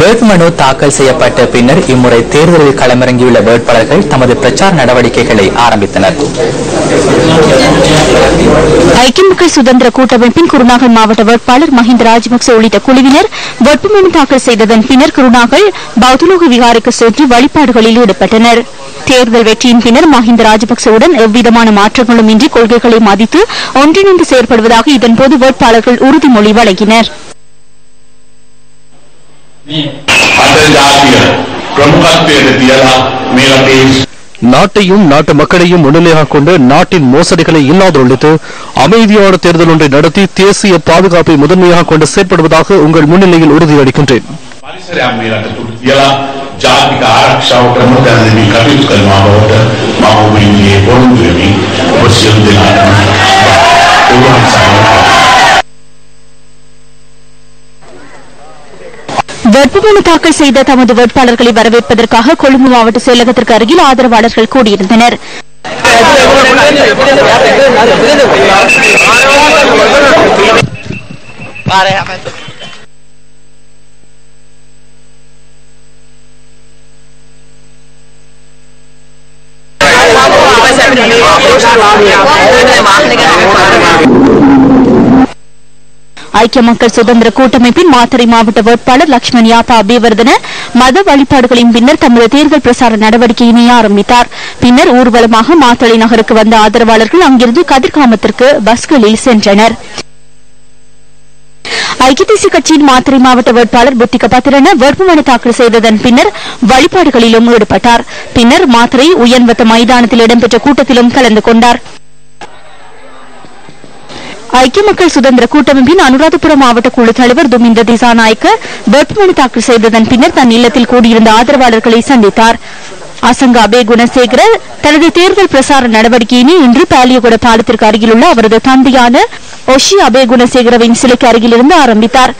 வேட்புமனு தாக்கல் செய்யப்பட்ட பின்னர் இம்முறை தேர்தலில் களமிறங்கியுள்ள வேட்பாளர்கள் தமது பிரச்சார நடவடிக்கைகளை ஆரம்பித்தனர். ஐக்கிய மக்கள் சுதந்திர கூட்டமைப்பின் குருநாகல் மாவட்ட வேட்பாளர் மஹிந்த ராஜபக்சே உள்ளிட்ட குழுவினர் வேட்புமனு தாக்கல் செய்ததன் பின்னர் குருநாகல் பௌத்தலோக விகாரைக்கு சென்று வழிபாடுகளில் ஈடுபட்டனர். தேர்தல் வெற்றியின் பின்னர் மஹிந்த ராஜபக்சேவுடன் எவ்விதமான மாற்றங்களும் இன்றி கொள்கைகளை மதித்து ஒன்றிணைந்து செயற்படுவதாக இதன்போது வேட்பாளர்கள் உறுதிமொழி வழங்கினர். நாட்டையும் நாட்டு மக்களையும் முன்னிலையாக கொண்டு நாட்டின் மோசடிகளை இல்லாதொழித்து அமைதியான தேர்தல் ஒன்றை நடத்தி தேசிய பாதுகாப்பை முதன்மையாக கொண்டு செயற்படுவதாக உங்கள் முன்னிலையில் உறுதியளிக்கின்றேன் வேட்புமனு தாக்கல் செய்த தமது வேட்பாளர்களை வரவேற்பதற்காக கொழும்பு மாவட்ட செயலகத்திற்கு அருகில் ஆதரவாளர்கள் கூடியிருந்தனர். வாகனங்கள் ஐக்கிய மக்கள் சுதந்திர கூட்டமைப்பின் மாத்தறை மாவட்ட வேட்பாளர் லட்சுமண் யாப்பா அபிவர்தன மத வழிபாடுகளின் பின்னர் தமது தேர்தல் பிரசார நடவடிக்கையினை ஆரம்பித்தார். பின்னர் ஊர்வலமாக மாத்தளை நகருக்கு வந்த ஆதரவாளர்கள் அங்கிருந்து கதிர்காமத்திற்கு பஸ்களில் சென்றனர். ஐக்கிய தேசிய கட்சியின் மாத்திரை மாவட்ட வேட்பாளர் புத்திக பத்திரன வேட்புமனு தாக்கல் செய்ததன் பின்னர் வழிபாடுகளிலும் ஈடுபட்டார். பின்னர் மாத்திரை உயர்வத்த மைதானத்தில் இடம்பெற்ற கூட்டத்திலும் கலந்து கொண்டாா் ஐக்கிய மக்கள் சுதந்திர கூட்டமைப்பின் அனுராதபுரம் மாவட்ட குழு தலைவர் துமிந்த திசாநாயக்க வேட்புமனு தாக்கல் செய்ததன் பின்னர் தன் இல்லத்தில் கூடியிருந்த ஆதரவாளர்களை சந்தித்தார். அசங்க அபே குணசேகர தனது தேர்தல் பிரசார நடவடிக்கையினை இன்று பாலியகுட பாலத்திற்கு அருகிலுள்ள அவரது தந்தையான ஒஷி அபே குணசேகரவின் சிலைக்கு அருகிலிருந்து ஆரம்பித்தார்.